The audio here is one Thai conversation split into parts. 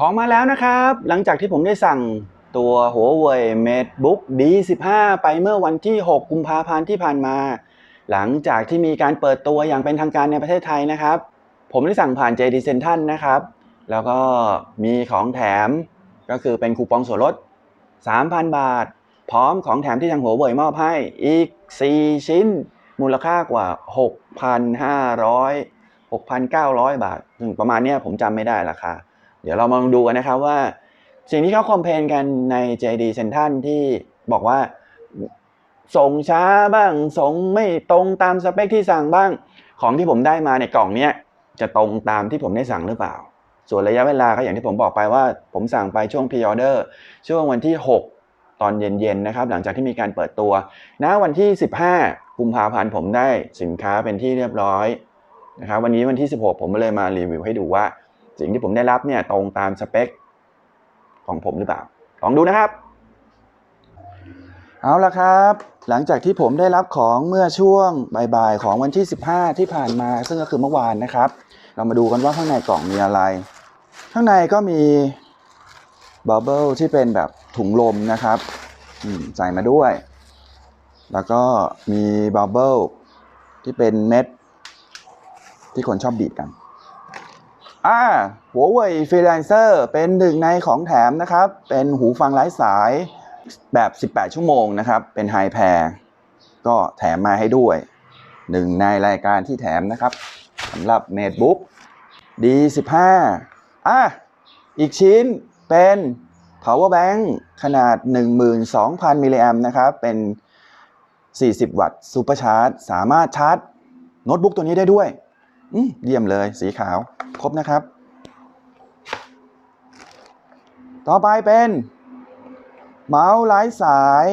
ของมาแล้วนะครับ หลังจากที่ผมได้สั่งตัว Huawei MateBook D15 ไปเมื่อวันที่ 6 กุมภาพันธ์ที่ผ่านมา หลังจากที่มีการเปิดตัวอย่างเป็นทางการในประเทศไทยนะครับ ผมได้สั่งผ่าน JD Central นะครับ แล้วก็มีของแถมก็คือเป็นคูปองส่วนลด 3,000 บาท พร้อมของแถมที่ทางหัวเว่ยมอบให้อีก 4 ชิ้น มูลค่ากว่า 6,500 6,900 บาทซึ่งประมาณนี้ผมจำไม่ได้ราคา เดี๋ยวเรามาลองดูกันนะครับว่า สิ่งที่เขาคอมเพนกันใน JD Central ที่บอกว่าส่งช้าบ้าง ส่งไม่ตรงตามสเปคที่สั่งบ้าง ของที่ผมได้มาในกล่องเนี้ยจะตรงตามที่ผมได้สั่งหรือเปล่า ส่วนระยะเวลาก็อย่างที่ผมบอกไปว่า ผมสั่งไปช่วงพ r ออเดอร์ช่วงวันที่ 6 ตอนเย็นๆนะครับ หลังจากที่มีการเปิดตัวณวันที่ 15 กุมภาพันธ์ผมได้สินค้าเป็นที่เรียบร้อยนะครับวันนี้วันที่ 16 ผมเลยมารีวิวให้ดูว่า สิ่งที่ผมได้รับเนี่ยตรงตามสเปคของผมหรือเปล่า ลองดูนะครับ เอาละครับ หลังจากที่ผมได้รับของเมื่อช่วงบ่ายๆของวันที่ 15 ที่ผ่านมา ซึ่งก็คือเมื่อวานนะครับ เรามาดูกันว่าข้างในกล่องมีอะไร ข้างในก็มีบับเบิลที่เป็นแบบถุงลมนะครับใส่มาด้วย แล้วก็มีบับเบิลที่เป็นเม็ดที่คนชอบบีบกัน อ่า Huawei Freelancer เป็นหนึ่งในของแถมนะครับ เป็นหูฟังไร้สายแบบ 18 ชั่วโมงนะครับ เป็นไฮแพร์ก็แถมมาให้ด้วย หนึ่งในรายการที่แถมนะครับสำหรับ MateBook D15 อะอีกชิ้นเป็น power bank ขนาด 12,000 มิลลิแอมนะครับ เป็น 40 วัตต์ซูเปอร์ชาร์จ สามารถชาร์จโน้ตบุ๊กตัวนี้ได้ด้วยอืเยี่ยมเลยสีขาว บนะครับ ต่อไปเป็น เมาส์ไร้สาย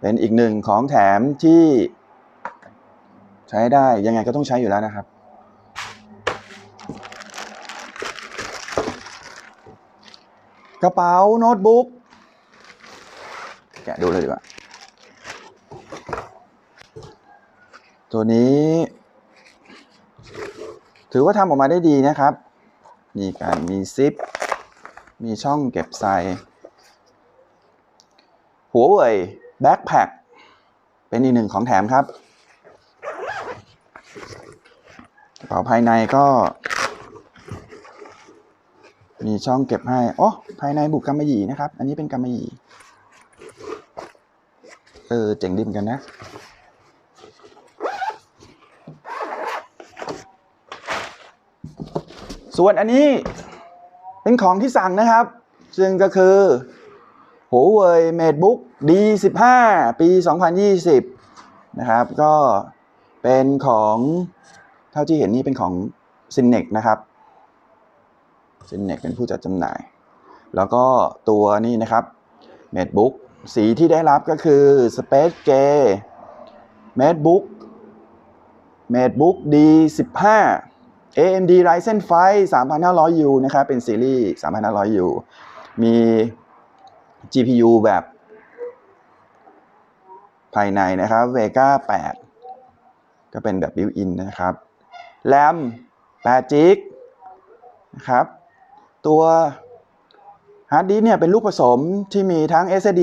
เป็นอีกหนึ่งของแถมที่ ใช้ได้ยังไงก็ต้องใช้อยู่แล้วนะครับ กระเป๋าโน้ตบุ๊กแกะดูเลยดีกว่า ตัวนี้ ถือว่าทำออกมาได้ดีนะครับ มีการมีซิป มีช่องเก็บใส่หัวเว่ยแบ็คแพคเป็นอีกหนึ่งของแถมครับกระเป๋าภายในก็ มีช่องเก็บให้โอ้ภายในบุกกำมะหยี่นะครับ อันนี้เป็นกำมะหยี่เออเจ๋งดีเหมือนกันนะ ส่วนอันนี้เป็นของที่สั่งนะครับ ซึ่งก็คือ Huawei MateBook D15 ปี 2020 นะครับ ก็เป็นของเท่าที่เห็นนี่เป็นของ s y n e x นะครับ s y n e x เป็นผู้จัดจำหน่าย แล้วก็ตัวนี้นะครับ MateBook สีที่ได้รับก็คือ Space Gray MateBook MateBook D15 AMD Ryzen 5 3500U นะครับเป็นซีรีส์ 3500U มี GPU แบบภายในนะครับ Vega 8 ก็เป็นแบบ built-in นะครับ RAM 8 g b นะครับ ตัวฮาร์ดดิสเนี่ยเป็นลูกผสมที่มีทั้ง SSD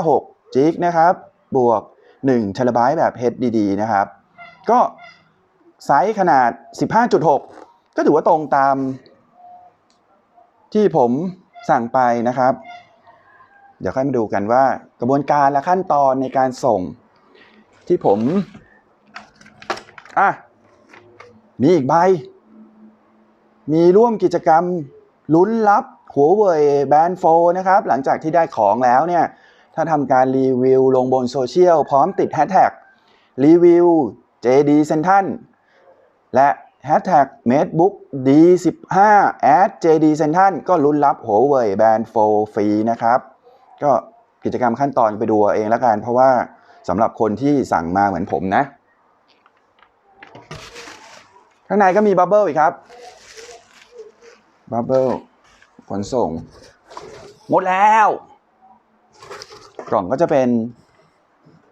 256 g b นะครับ บวก1 t b แบบ HDD นะครับ ก็ ไซส์ขนาด 15.6 ก็ถือว่าตรงตาม ที่ผมสั่งไปนะครับ เดี๋ยวค่อยมาดูกันว่ากระบวนการและขั้นตอนในการส่งที่ผม อะ มีอีกใบ มีร่วมกิจกรรมลุ้นรับหัวเว่ยแบนโฟนะครับ หลังจากที่ได้ของแล้วเนี่ย ถ้าทำการรีวิวลงบนโซเชียลพร้อมติดแฮชแท็กรีวิว JD Central และ Hashtag MateBook D15 at JD Central ก็ลุ้นรับ Huawei Band 4 ฟรีนะครับ ก็กิจกรรมขั้นตอนไปดูเองแล้วกัน เพราะว่าสำหรับคนที่สั่งมาเหมือนผมนะ ข้างในก็มีบับเบิลอีกครับบับเบิลขนส่ง หมดแล้ว กล่องก็จะเป็น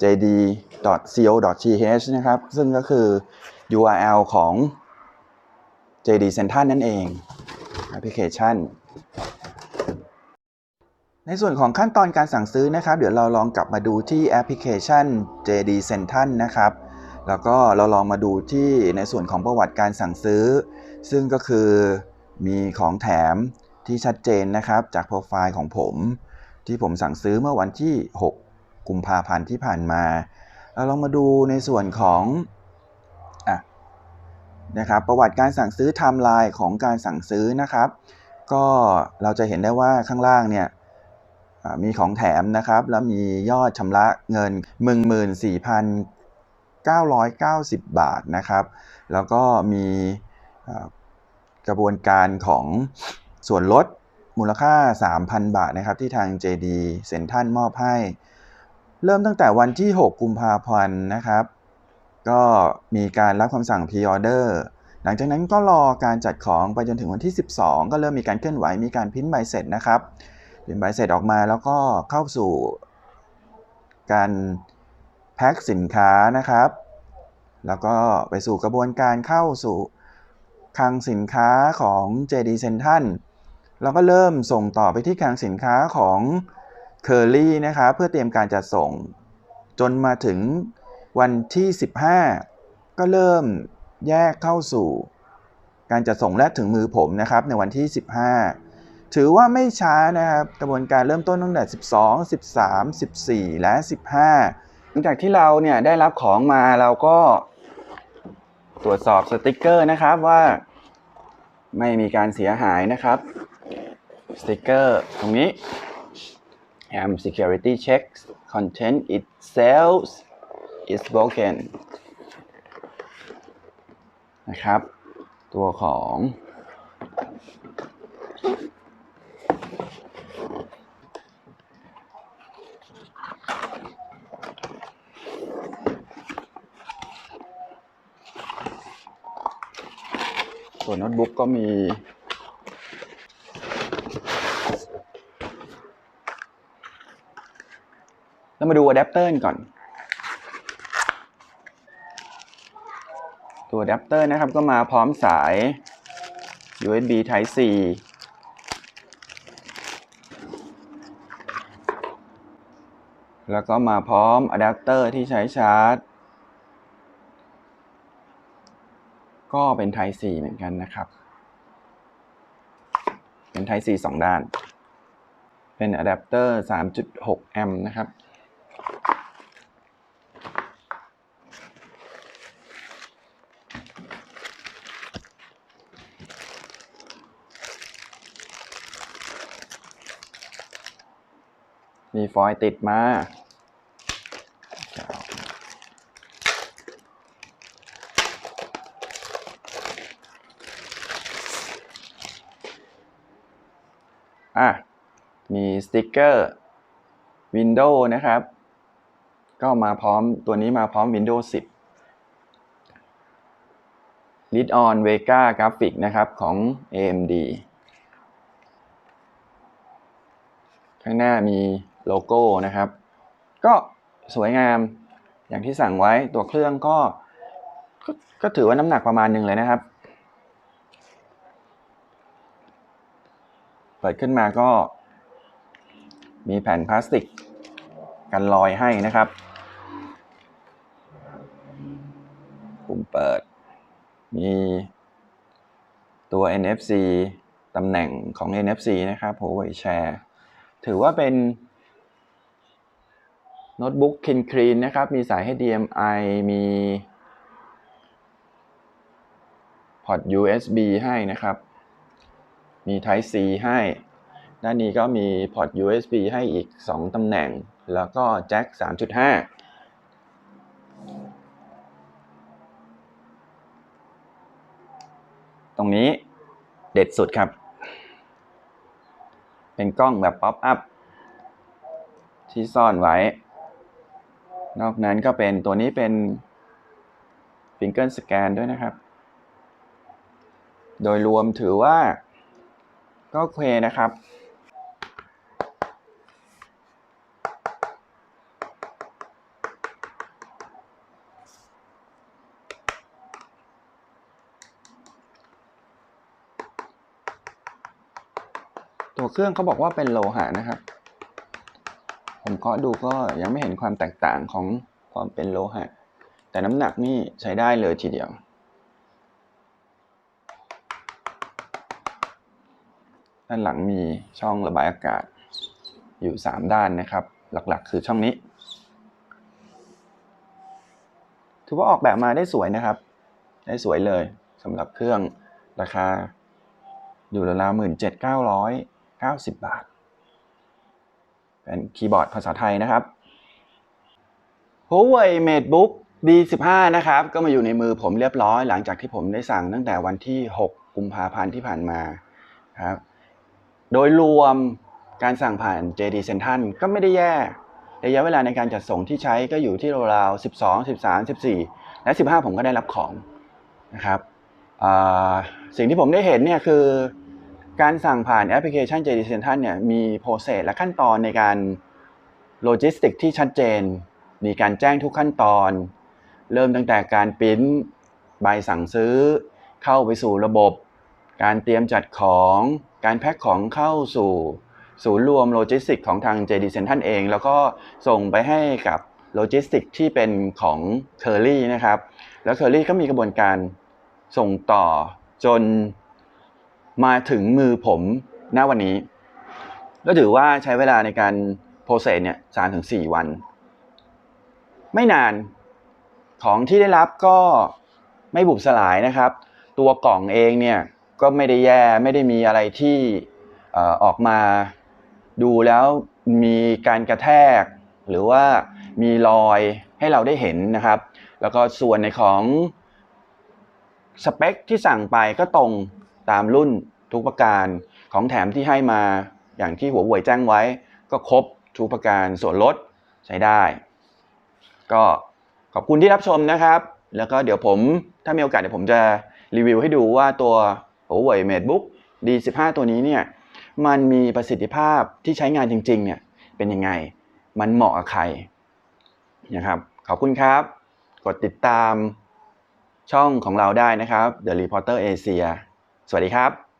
jd.co.th นะครับ ซึ่งก็คือ URL ของ JD Central นั่นเองแอปพลิเคชัน ในส่วนของขั้นตอนการสั่งซื้อนะครับ เดี๋ยวเราลองกลับมาดูที่แอปพลิเคชัน JD Central นะครับแล้วก็เราลองมาดูที่ในส่วนของประวัติการสั่งซื้อ ซึ่งก็คือมีของแถมที่ชัดเจนนะครับ จากโปรไฟล์ของผม ที่ผมสั่งซื้อเมื่อวันที่ 6 กุมภาพันธ์ที่ผ่านมา เราลองมาดูในส่วนของ นะครับประวัติการสั่งซื้อไทม์ไลน์ของการสั่งซื้อนะครับ ก็เราจะเห็นได้ว่าข้างล่างเนี่ยมีของแถมนะครับ แล้วมียอดชำระเงิน 14,990 บาทนะครับ แล้วก็มีกระบวนการของส่วนลดมูลค่า 3,000 บาทนะครับ ที่ทาง JD เซ็นทรัลมอบให้ เริ่มตั้งแต่วันที่ 6 กุมภาพันธ์นะครับ ก็มีการรับคำสั่ง Pre-order หลังจากนั้นก็รอการจัดของไปจนถึงวันที่ 12 ก็เริ่มมีการเคลื่อนไหว มีการพิมพ์ใบเสร็จนะครับพิมพ์ใบเสร็จออกมาแล้วก็เข้าสู่ การแพ็คสินค้านะครับ แล้วก็ไปสู่กระบวนการเข้าสู่คลังสินค้าของ JD Central แล้วก็เริ่มส่งต่อไปที่คลังสินค้าของ Curly นะครับเพื่อเตรียมการจัดส่ง จนมาถึง วันที่ 15 ก็เริ่มแยกเข้าสู่ การจัดส่งและถึงมือผมนะครับในวันที่ 15 ถือว่าไม่ช้านะครับกระบวนการเริ่มต้นตั้งแต่ 12 13 14 และ 15 หลังจากที่เราเนี่ยได้รับของมาเราก็ตรวจสอบสติกเกอร์นะครับว่าไม่มีการเสียหายนะครับ สติกเกอร์ตรงนี้ am security checks content itself is broken นะครับ ตัวของ ส่วนโน้ตบุ๊กก็มีแล้วมาดูอะแดปเตอร์ก่อน ตัวอะแดปเตอร์นะครับก็มาพร้อมสาย USB Type C แล้วก็มาพร้อมอะแดปเตอร์ที่ใช้ชาร์จ ก็เป็น Type C เหมือนกันนะครับ เป็น Type C สองด้าน เป็นอะแดปเตอร์ 3.6 แอมป์นะครับ มีฟอยติดมาอะ มีสติกเกอร์ Windows นะครับ ก็มาพร้อมตัวนี้มาพร้อม Windows 10 Lead on Vega Graphic นะครับของ AMD ข้างหน้ามี โลโก้นะครับ ก็สวยงามอย่างที่สั่งไว้ตัวเครื่องก็ก็ก็ถือว่าน้ำหนักประมาณหนึ่งเลยนะครับ เปิดขึ้นมาก็ มีแผ่นพลาสติกกันรอยให้นะครับปุ่มเปิด มีตัว NFC ตำแหน่งของ NFC นะครับ Huawei Share ถือว่าเป็น โน้ตบุ๊กคินครีนนะครับ มีสาย HDMI มีพอร์ต USB ให้นะครับ มี Type C ให้ ด้านนี้ก็มีพอร์ต USB ให้อีก 2 ตำแหน่ง แล้วก็แจ็ค 3.5ตรงนี้เด็ดสุดครับ เป็นกล้องแบบป๊อปอัพที่ซ่อนไว้ นอกนั้นก็เป็นตัวนี้เป็นฟิงเกิลสแกนด้วยนะครับ โดยรวมถือว่าก็โอเคนะครับตัวเครื่องเขาบอกว่าเป็นโลหะนะครับ เคาะดูก็ยังไม่เห็นความแตกต่างของความเป็นโลหะ แต่น้ำหนักนี่ใช้ได้เลยทีเดียว ด้านหลังมีช่องระบายอากาศอยู่ 3 ด้านนะครับ หลักๆ คือช่องนี้ ถือว่าออกแบบมาได้สวยนะครับ ได้สวยเลยสำหรับเครื่องราคาอยู่ราวๆหมื่นเจ็ดเก้าร้อยเก้าสิบบาท เป็นคีย์บอร์ดภาษาไทยนะครับ Huawei MateBook D15 นะครับ ก็มาอยู่ในมือผมเรียบร้อย หลังจากที่ผมได้สั่งตั้งแต่วันที่ 6 กุมภาพันธ์ที่ผ่านมาครับ โดยรวมการสั่งผ่าน JD Central ก็ไม่ได้แย่ระยะเวลาในการจัดส่งที่ใช้ก็อยู่ที่ราวๆ12 13 14 และ 15 ผมก็ได้รับของนะครับสิ่งที่ผมได้เห็นเนี่ยคือ การสั่งผ่านแอปพลิเคชัน JD Central เนี่ยมีโปรเซสและขั้นตอนในการโลจิสติกที่ชัดเจน มีการแจ้งทุกขั้นตอน เริ่มตั้งแต่การปริ้นใบสั่งซื้อ เข้าไปสู่ระบบ การเตรียมจัดของ การแพ็คของเข้าสู่ศูนย์รวมโลจิสติกของทาง JD Central เอง แล้วก็ส่งไปให้กับโลจิสติกที่เป็นของ Curly นะครับ แล้ว Curly ก็มีกระบวนการส่งต่อจน มาถึงมือผมณวันนี้ ก็ถือว่าใช้เวลาในการโปรเซสเนี่ยสามถึงสี่วัน ไม่นานของที่ได้รับก็ไม่บุบสลายนะครับ ตัวกล่องเองเนี่ยก็ไม่ได้แย่ไม่ได้มีอะไรที่อออกมาดูแล้วมีการกระแทก หรือว่ามีรอยให้เราได้เห็นนะครับ แล้วก็ส่วนในของสเปคที่สั่งไปก็ตรง ตามรุ่นทุกประการของแถมที่ให้มาอย่างที่หัวเว่ยแจ้งไว้ ก็ครบทุกประการส่วนลดใช้ได้ ก็ขอบคุณที่รับชมนะครับ แล้วก็เดี๋ยวผมถ้ามีโอกาสเดี๋ยวผมจะรีวิวให้ดูว่าตัว Huawei MateBook D15 ตัวนี้เนี่ยมันมีประสิทธิภาพที่ใช้งานจริงๆเนี่ยเป็นยังไง มันเหมาะกับใครนะครับ ขอบคุณครับ กดติดตามช่องของเราได้นะครับ The Reporter Asia วัสดีครับ